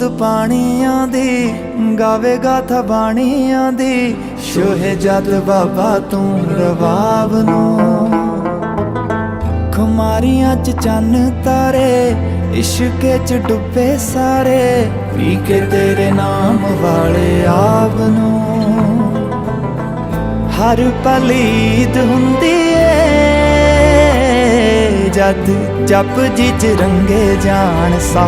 ਬੂੰਦ ਪਾਣੀਆਂ ਦੀ, ਗਾਵੇਗਾ ਥਬਾਣੀਆਂ ਦੀ ਸ਼ੋਹੇ ਜਦ ਬਾਬਾ ਤੂੰ ਰਵਾਬ ਨੂੰ। ਖੁਮਾਰੀਆਂ ਚ ਚੰਨ ਤਾਰੇ, ਇਸ਼ਕ ਚ ਡੁੱਬੇ ਸਾਰੇ, ਪੀ ਕੇ ਤੇਰੇ ਨਾਮ ਵਾਲੇ ਆਪ ਨੂੰ। ਹਰ ਪਲੀਤ ਹੁੰਦੀ ਏ ਜਦ ਜਪ ਜੀ ਚ ਰੰਗੇ ਜਾਣ ਸਾ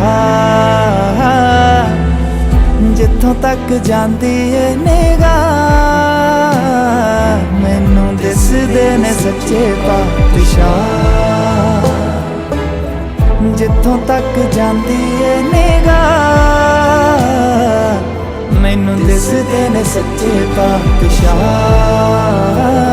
ਜਿੱਥੋਂ ਤੱਕ ਜਾਂਦੀ ਏ ਨਿਗਾਹ? ਮੈਨੂੰ ਦਿਸਦੇ ਨੇ ਸੱਚੇ ਪਾਤਸ਼ਾਹ। ਜਿੱਥੋਂ ਤੱਕ ਜਾਂਦੀ ਏ ਨਿਗਾਹ? ਮੈਨੂੰ ਦਿਸਦੇ ਨੇ ਸੱਚੇ ਪਾਤਸ਼ਾਹ।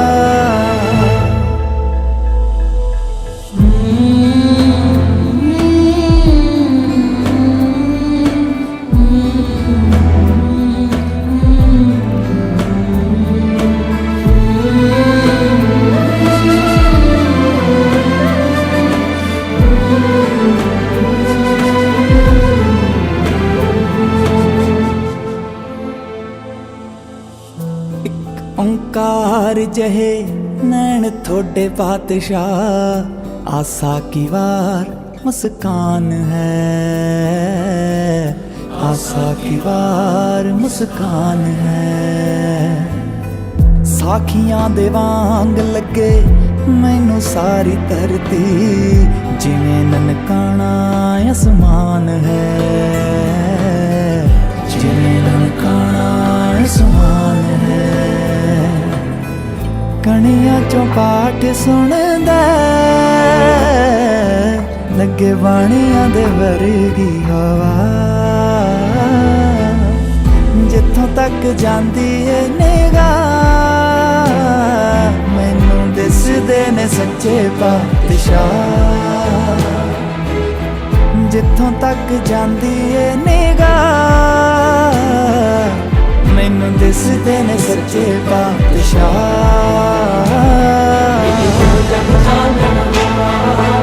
ਓੰਕਾਰ ਜਹੇ ਨੈਣ ਥੋੜੇ ਪਾਤਸ਼ਾਹ, ਆਸਾ ਕੀ ਵਾਰ ਮੁਸਕਾਨ ਹੈ? ਆਸਾ ਕੀ ਵਾਰ ਮੁਸਕਾਨ ਹੈ? ਸਾਖੀਆਂ ਦੇ ਵਾਂਗ ਲੱਗੇ ਮੈਨੂੰ ਸਾਰੀ ਧਰਤੀ, ਜਿਵੇਂ ਨਨਕਾਣਾ ਅਸਮਾਨ ਹੈ। ਜਿਵੇਂ ਨਨਕਾਣਾ ਅਸਮਾਨ ਹੈ। ਕਣੀਆਂ ਚੋਂ ਪਾਠ ਸੁਣਦਾ ਲੱਗੇ ਬਾਣੀਆਂ ਦੇ ਵਰਗੀ ਹਵਾ। ਜਿੱਥੋਂ ਤੱਕ ਜਾਂਦੀ ਏ ਨਿਗਾਹ, ਮੈਨੂੰ ਦਿਸਦੇ ਨੇ ਸੱਚੇ ਪਾਤਸ਼ਾਹ। ਜਿੱਥੋਂ ਤੱਕ ਜਾਂਦੀ ਏ ਦਿਸਦੇ ਨੇ ਸੱਚੇ ਪਾਤਸ਼ਾਹ। ਦਿਸਦੇ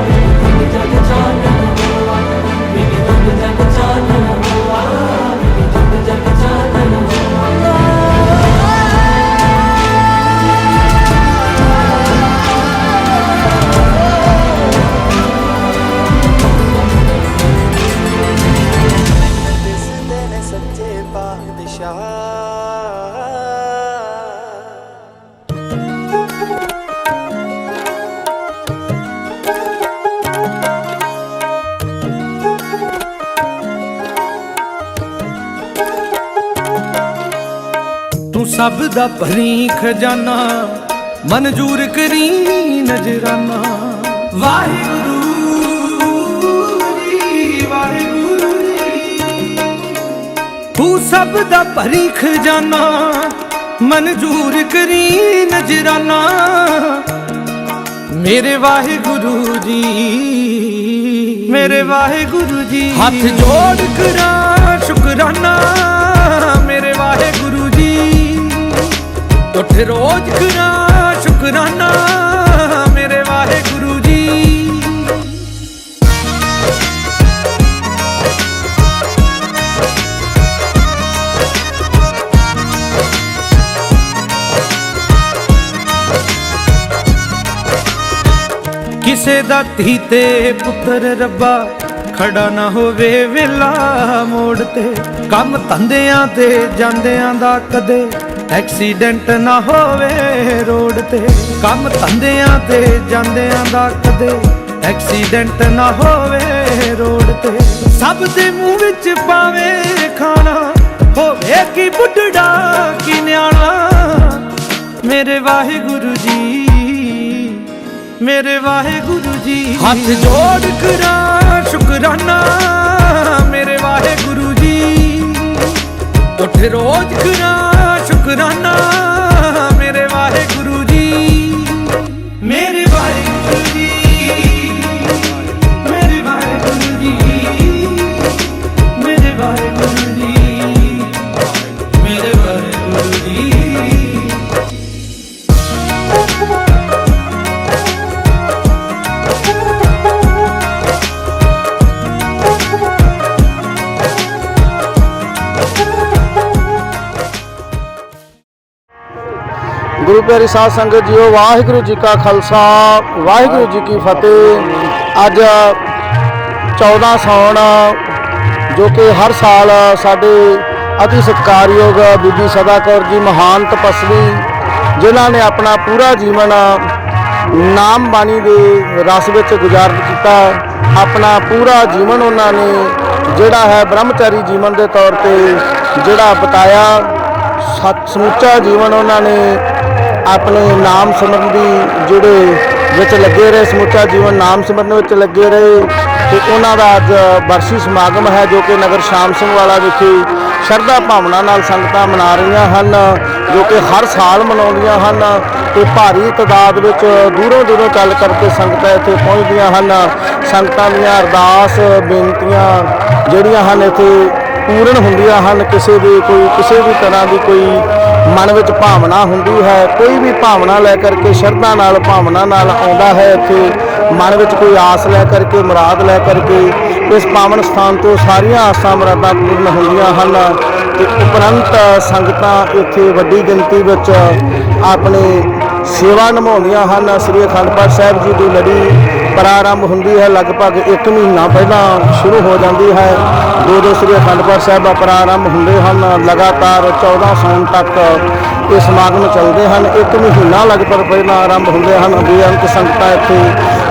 ਸਭ ਦਾ ਭਰੀ ਖਜ਼ਾਨਾ ਮਨਜ਼ੂਰ ਕਰੀ ਨਜ਼ਰਾਨਾ। ਵਾਹਿਗੁਰੂ ਜੀ ਵਾਹਿਗੁਰੂ ਜੀ। ਤੂੰ ਸਭ ਦਾ ਭਰੀ ਖਜ਼ਾਨਾ ਮਨਜ਼ੂਰ ਕਰੀ ਨਜ਼ਰਾਨਾ। ਮੇਰੇ ਵਾਹਿਗੁਰੂ ਜੀ, ਮੇਰੇ ਵਾਹਿਗੁਰੂ ਜੀ। ਹੱਥ ਜੋੜ ਕਰਾਂ, ਸ਼ੁਕਰਾਨਾ। ਮੇਰੇ ਵਾਹਿਗੁਰੂ ਉੱਠ ਰੋਜ਼ ਕਰਾਂ ਸ਼ੁਕਰਾਨਾ ਮੇਰੇ ਵਾਹਿਗੁਰੂ ਜੀ। ਕਿਸੇ ਦਾ ਧੀ ਤੇ ਪੁੱਤਰ ਰੱਬਾ, ਖੜਾ ਨਾ ਹੋਵੇ ਵੇਲਾ ਮੋੜ ਤੇ। ਕੰਮ ਧੰਦਿਆਂ ਤੇ ਜਾਂਦਿਆਂ ਦਾ ਕਦੇ ਐਕਸੀਡੈਂਟ ਨਾ ਹੋਵੇ ਰੋਡ ਤੇ। ਕੰਮ ਧੰਦਿਆਂ ਤੇ, ਜਾਂਦਿਆਂ ਦਾ ਕਦੇ ਐਕਸੀਡੈਂਟ ਨਾ ਹੋਵੇ ਰੋਡ ਤੇ। ਸਭ ਦੇ ਮੂੰਹ ਵਿੱਚ ਪਾਵੇ ਖਾਣਾ। ਹੋਵੇ ਕੀ ਬੁੱਢੜਾ, ਕੀ ਨਿਆਣਾ। ਮੇਰੇ ਵਾਹਿਗੁਰੂ ਜੀ, ਮੇਰੇ ਵਾਹਿਗੁਰੂ ਜੀ। ਹੱਥ ਜੋੜ ਕਰਾਂ ਸ਼ੁਕਰਾਨਾ, ਮੇਰੇ ਵਾਹਿਗੁਰੂ ਜੀ। ਉੱਠ ਰੋਜ਼ ਕਰਾਂ ਸ਼ੁਕਰਾਨਾ ਪਿਆਰੀ ਸਾਧ ਸੰਗਤ ਜੀਓ, ਵਾਹਿਗੁਰੂ ਜੀ ਕਾ ਖਾਲਸਾ, ਵਾਹਿਗੁਰੂ ਜੀ ਕੀ ਫਤਿਹ। ਅੱਜ 14 ਸਾਉਣ ਜੋ ਕਿ ਹਰ ਸਾਲ ਸਾਡੇ ਅਤੀ ਸਤਿਕਾਰਯੋਗ ਬੀਬੀ ਸਦਾ ਕੌਰ ਜੀ ਮਹਾਨ ਤਪਸਵੀ, ਜਿਨ੍ਹਾਂ ਨੇ ਆਪਣਾ ਪੂਰਾ ਜੀਵਨ ਨਾਮ ਬਾਣੀ ਦੇ ਰਸ ਵਿੱਚ ਗੁਜ਼ਾਰ ਕੀਤਾ। ਆਪਣਾ ਪੂਰਾ ਜੀਵਨ ਉਹਨਾਂ ਨੇ ਜਿਹੜਾ ਹੈ ਬ੍ਰਹਮਚਾਰੀ ਜੀਵਨ ਦੇ ਤੌਰ ਤੇ ਜਿਹੜਾ ਬਤਾਇਆ। ਸੱਚ ਸਮੁੱਚਾ ਜੀਵਨ ਉਹਨਾਂ ਨੇ ਆਪਣੇ ਨਾਮ ਸਿਮਰਨ ਦੀ ਜਿਹੜੇ ਵਿੱਚ ਲੱਗੇ ਰਹੇ, ਸਮੁੱਚਾ ਜੀਵਨ ਨਾਮ ਸਿਮਰਨ ਵਿੱਚ ਲੱਗੇ ਰਹੇ ਤੇ ਉਹਨਾਂ ਦਾ ਅੱਜ ਬਰਸੀ ਸਮਾਗਮ ਹੈ ਜੋ ਕਿ ਨਗਰ ਸ਼ਾਮ ਸਿੰਘ ਵਾਲਾ ਵਿਖੇ ਸ਼ਰਧਾ ਭਾਵਨਾ ਨਾਲ ਸੰਗਤਾਂ ਮਨਾ ਰਹੀਆਂ ਹਨ, ਜੋ ਕਿ ਹਰ ਸਾਲ ਮਨਾਉਂਦੀਆਂ ਹਨ ਤੇ ਭਾਰੀ ਤਾਦਾਦ ਵਿੱਚ ਦੂਰੋਂ ਦੂਰੋਂ ਚੱਲ ਕਰਕੇ ਸੰਗਤਾਂ ਇੱਥੇ ਪਹੁੰਚਦੀਆਂ ਹਨ। ਸੰਗਤਾਂ ਦੀਆਂ ਅਰਦਾਸ, ਬੇਨਤੀਆਂ ਜਿਹੜੀਆਂ ਹਨ ਇੱਥੇ ਪੂਰਨ ਹੁੰਦੀਆਂ ਹਨ। ਕਿਸੇ ਦੇ ਕੋਈ, ਕਿਸੇ ਵੀ ਤਰ੍ਹਾਂ ਦੀ ਕੋਈ ਮਨ ਵਿੱਚ ਭਾਵਨਾ ਹੁੰਦੀ ਹੈ, ਕੋਈ ਵੀ ਭਾਵਨਾ ਲੈ ਕਰਕੇ, ਸ਼ਰਧਾ ਨਾਲ, ਭਾਵਨਾ ਨਾਲ ਆਉਂਦਾ ਹੈ ਇੱਥੇ। ਮਨ ਵਿੱਚ ਕੋਈ ਆਸ ਲੈ ਕਰਕੇ, ਮੁਰਾਦ ਲੈ ਕਰਕੇ, ਇਸ ਪਾਵਨ ਸਥਾਨ ਤੋਂ ਸਾਰੀਆਂ ਆਸਾਂ, ਮੁਰਾਦਾਂ ਪੂਰਨ ਹੁੰਦੀਆਂ ਹਨ ਤੇ ਉਪਰੰਤ ਸੰਗਤਾਂ ਇੱਥੇ ਵੱਡੀ ਗਿਣਤੀ ਵਿੱਚ ਆਪਣੇ ਸੇਵਾ ਨਿਭਾਉਂਦੀਆਂ ਹਨ। ਸ੍ਰੀ ਅਖੰਡ ਪਾਠ ਸਾਹਿਬ ਜੀ ਦੀ ਲੜੀ ਪ੍ਰਾਰੰਭ ਹੁੰਦੀ ਹੈ, ਲਗਭਗ 1 ਮਹੀਨਾ ਪਹਿਲਾਂ ਸ਼ੁਰੂ ਹੋ ਜਾਂਦੀ ਹੈ। ਦੋ ਦੋ ਸ੍ਰੀ ਅਖੰਡ ਪਾਠ ਸਾਹਿਬ ਪ੍ਰਾਰੰਭ ਹੁੰਦੇ ਹਨ, ਲਗਾਤਾਰ 14 ਸੌਣ ਤੱਕ ਇਹ ਸਮਾਗਮ ਚੱਲਦੇ ਹਨ। ਇੱਕ ਮਹੀਨਾ ਲਗਭਗ ਪਹਿਲਾਂ ਆਰੰਭ ਹੁੰਦੇ ਹਨ। ਬੇਅੰਤ ਸੰਗਤਾਂ ਇੱਥੇ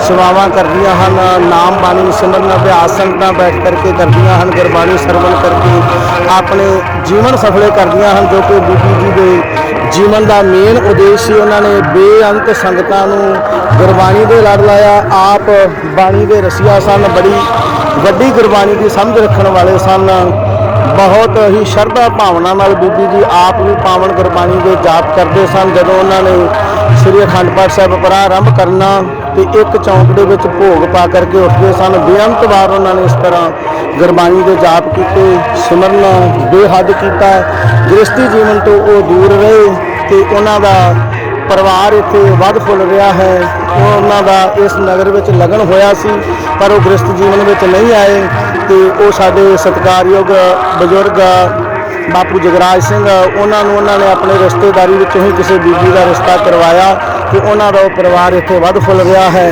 ਸੇਵਾਵਾਂ ਕਰਦੀਆਂ ਹਨ। ਨਾਮ, ਬਾਣੀ, ਸਿਮਰਨ, ਅਭਿਆਸ ਸੰਗਤਾਂ ਬੈਠ ਕਰਕੇ ਕਰਦੀਆਂ ਹਨ। ਗੁਰਬਾਣੀ ਸਰਵਣ ਕਰਕੇ ਆਪਣੇ ਜੀਵਨ ਸਫਲੇ ਕਰਦੀਆਂ ਹਨ, ਜੋ ਕਿ ਬੀਬੀ ਜੀ ਦੇ ਜੀਵਨ ਦਾ ਮੇਨ ਉਦੇਸ਼ ਸੀ। ਉਹਨਾਂ ਨੇ ਬੇਅੰਤ ਸੰਗਤਾਂ ਨੂੰ ਗੁਰਬਾਣੀ ਦੇ ਲੜ ਲਾਇਆ। ਆਪ ਬਾਣੀ ਦੇ ਰਸੀਆ ਸਨ। ਬੜੀ ਵੱਡੀ ਗੁਰਬਾਣੀ ਦੀ ਸਮਝ ਰੱਖਣ ਵਾਲੇ ਸਨ। ਬਹੁਤ ਹੀ ਸ਼ਰਧਾ ਭਾਵਨਾ ਨਾਲ ਬੀਬੀ ਜੀ ਆਪ ਵੀ ਪਾਵਨ ਗੁਰਬਾਣੀ ਦੇ ਜਾਪ ਕਰਦੇ ਸਨ, ਜਦੋਂ ਉਹਨਾਂ ਨੇ ਸ੍ਰੀ ਅਖੰਡ ਪਾਠ ਸਾਹਿਬ ਪ੍ਰਾਰੰਭ ਕਰਨਾ ਤੇ ਇੱਕ ਚੌਂਕ ਦੇ ਵਿੱਚ ਭੋਗ ਪਾ ਕਰਕੇ ਉੱਠਦੇ ਸਨ। ਬੇਅੰਤ ਵਾਰ ਉਹਨਾਂ ਨੇ ਇਸ ਤਰ੍ਹਾਂ ਗੁਰਬਾਣੀ ਦੇ ਜਾਪ ਕੀਤੇ, ਸਿਮਰਨ, ਬੇਹੱਦ ਕੀਤਾ। ਗ੍ਰਸਤੀ ਜੀਵਨ ਤੋਂ ਉਹ ਦੂਰ ਰਹੇ ਤੇ ਉਹਨਾਂ ਦਾ ਪਰਿਵਾਰ ਇੱਥੇ ਵੱਧ ਫੁੱਲ ਰਿਹਾ ਹੈ। ਉਹਨਾਂ ਦਾ ਇਸ ਨਗਰ ਵਿੱਚ ਲਗਨ ਹੋਇਆ ਸੀ, ਪਰ ਉਹ ਗ੍ਰਸਤ ਜੀਵਨ ਵਿੱਚ ਨਹੀਂ ਆਏ। ਤੇ ਉਹ ਸਾਡੇ ਸਤਿਕਾਰਯੋਗ ਬਜ਼ੁਰਗ ਬਾਪੂ ਜਗਰਾਜ ਸਿੰਘ, ਉਹਨਾਂ ਨੂੰ ਉਹਨਾਂ ਨੇ ਆਪਣੇ ਰਿਸ਼ਤੇਦਾਰੀ ਵਿੱਚੋਂ ਹੀ ਕਿਸੇ ਬੀਬੀ ਦਾ ਰਿਸ਼ਤਾ ਕਰਵਾਇਆ ਤੇ ਉਹਨਾਂ ਦਾ ਉਹ ਪਰਿਵਾਰ ਇੱਥੇ ਵੱਧ ਫੁੱਲ ਰਿਹਾ ਹੈ।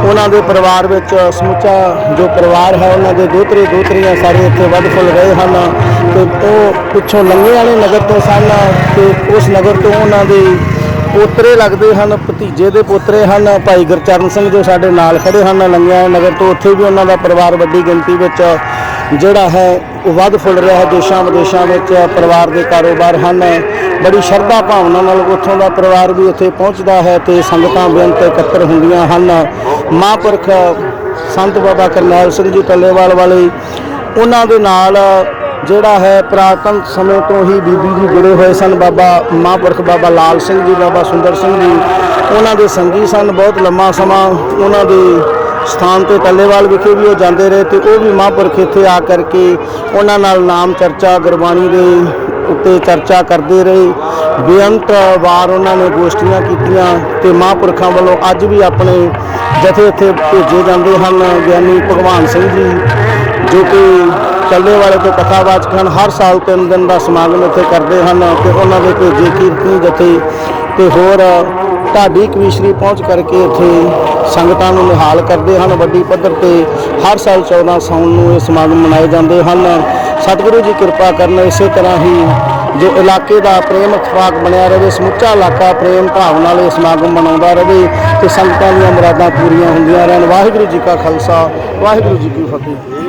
ਉਹਨਾਂ ਦੇ ਪਰਿਵਾਰ ਵਿੱਚ ਸਮੁੱਚਾ ਜੋ ਪਰਿਵਾਰ ਹੈ, ਉਹਨਾਂ ਦੇ ਦੋਤਰੇ ਦੋਤਰੀਆਂ ਸਾਰੇ ਇੱਥੇ ਵੱਧ ਫੁੱਲ ਰਹੇ ਹਨ ਤੇ ਉਹ ਪਿੱਛੋਂ ਲੰਘੇ ਵਾਲੇ ਨਗਰ ਤੋਂ ਸਨ ਤੇ ਉਸ ਨਗਰ ਤੋਂ ਉਹਨਾਂ ਦੇ ਪੋਤਰੇ ਲੱਗਦੇ ਹਨ, ਭਤੀਜੇ ਦੇ ਪੋਤਰੇ ਹਨ, ਭਾਈ ਗੁਰਚਰਨ ਸਿੰਘ ਜੋ ਸਾਡੇ ਨਾਲ ਖੜੇ ਹਨ ਲੰਗਿਆ ਨਗਰ ਤੋਂ, ਉੱਥੇ ਵੀ ਉਹਨਾਂ ਦਾ ਪਰਿਵਾਰ ਵੱਡੀ ਗਿਣਤੀ ਵਿੱਚ ਜਿਹੜਾ ਹੈ, ਉਹ ਵੱਧ ਫੁੱਲ ਰਿਹਾ ਹੈ, ਦੇਸ਼ਾਂ ਵਿਦੇਸ਼ਾਂ ਵਿੱਚ ਪਰਿਵਾਰ ਦੇ ਕਾਰੋਬਾਰ ਹਨ। ਬੜੀ ਸ਼ਰਧਾ ਭਾਵਨਾ ਨਾਲ ਉੱਥੋਂ ਦਾ ਪਰਿਵਾਰ ਵੀ ਇੱਥੇ ਪਹੁੰਚਦਾ ਹੈ ਤੇ ਸੰਗਤਾਂ ਬੇਅੰਤ ਇਕੱਤਰ ਹੁੰਦੀਆਂ ਹਨ। ਮਹਾਂਪੁਰਖ ਸੰਤ ਬਾਬਾ ਕਰਨੈਲ ਸਿੰਘ ਜੀ, ਟੱਲੇਵਾਲ ਵਾਲੇ, ਉਹਨਾਂ ਦੇ ਨਾਲ ਜਿਹੜਾ ਹੈ ਪ੍ਰਾਤਨ ਸਮੇਂ ਤੋਂ ਹੀ ਬੀਬੀ ਜੀ ਜੁੜੇ ਹੋਏ ਸਨ, ਬਾਬਾ ਮਹਾਂਪੁਰਖ ਬਾਬਾ ਲਾਲ ਸਿੰਘ ਜੀ, ਬਾਬਾ ਸੁੰਦਰ ਸਿੰਘ ਜੀ। ਉਹਨਾਂ ਦੇ ਸੰਗੀ ਸਨ, ਬਹੁਤ ਲੰਮਾ ਸਮਾਂ ਉਹਨਾਂ ਦੇ ਸਥਾਨ ਤੇ ਟੱਲੇਵਾਲ ਵਿਖੇ ਵੀ ਉਹ ਜਾਂਦੇ ਰਹੇ ਤੇ ਉਹ ਵੀ ਮਹਾਂਪੁਰਖ ਇੱਥੇ ਆ ਕਰਕੇ ਉਹਨਾਂ ਨਾਲ ਨਾਮ ਚਰਚਾ, ਗੁਰਬਾਣੀ ਦੇ ਉੱਤੇ ਚਰਚਾ ਕਰਦੇ ਰਹੇ। ਬੇਅੰਤ ਵਾਰ ਉਹਨਾਂ ਨੇ ਗੋਸ਼ਟੀਆਂ ਕੀਤੀਆਂ ਤੇ ਮਹਾਂਪੁਰਖਾਂ ਵੱਲੋਂ ਅੱਜ ਵੀ ਆਪਣੇ ਜਥੇ ਇੱਥੇ ਭੇਜੇ ਜਾਂਦੇ ਹਨ। ਗਿਆਨੀ ਭਗਵਾਨ ਸਿੰਘ ਜੀ, ਜੋ ਕਿ ਚੱਲੇ ਵਾਲੇ ਤੋਂ ਕਥਾਵਾਚਕ ਹਨ ਹਰ ਸਾਲ ਤਿੰਨ ਦਿਨ ਦਾ ਸਮਾਗਮ ਇੱਥੇ ਕਰਦੇ ਹਨ ਤੇ ਉਹਨਾਂ ਦੇ ਭੇਜੇ ਕੀਰਤਨੀ ਜਥੇ ਤੇ ਹੋਰ ਢਾਡੀ ਕਵੀਸ਼ਰੀ ਪਹੁੰਚ ਕਰਕੇ ਇੱਥੇ ਸੰਗਤਾਂ ਨੂੰ ਨਿਹਾਲ ਕਰਦੇ ਹਨ। ਵੱਡੀ ਪੱਧਰ ਤੇ ਹਰ ਸਾਲ 14 ਸਾਉਣ ਨੂੰ ਇਹ ਸਮਾਗਮ ਮਨਾਏ ਜਾਂਦੇ ਹਨ। ਸਤਿਗੁਰੂ ਜੀ ਕਿਰਪਾ ਕਰਨ, ਇਸੇ ਤਰ੍ਹਾਂ ਹੀ ਜੋ ਇਲਾਕੇ ਦਾ ਪ੍ਰੇਮ ਇਤਫਾਕ ਬਣਿਆ ਰਹੇ, ਸਮੁੱਚਾ ਇਲਾਕਾ ਪ੍ਰੇਮ ਭਾਵ ਨਾਲ ਇਹ ਸਮਾਗਮ ਮਨਾਉਂਦਾ ਰਹੇ ਤੇ ਸੰਗਤਾਂ ਦੀਆਂ ਮੁਰਾਦਾਂ ਪੂਰੀਆਂ ਹੁੰਦੀਆਂ ਰਹਿਣ। ਵਾਹਿਗੁਰੂ ਜੀ ਕਾ ਖਾਲਸਾ, ਵਾਹਿਗੁਰੂ ਜੀ ਕੀ ਫਤਿਹ।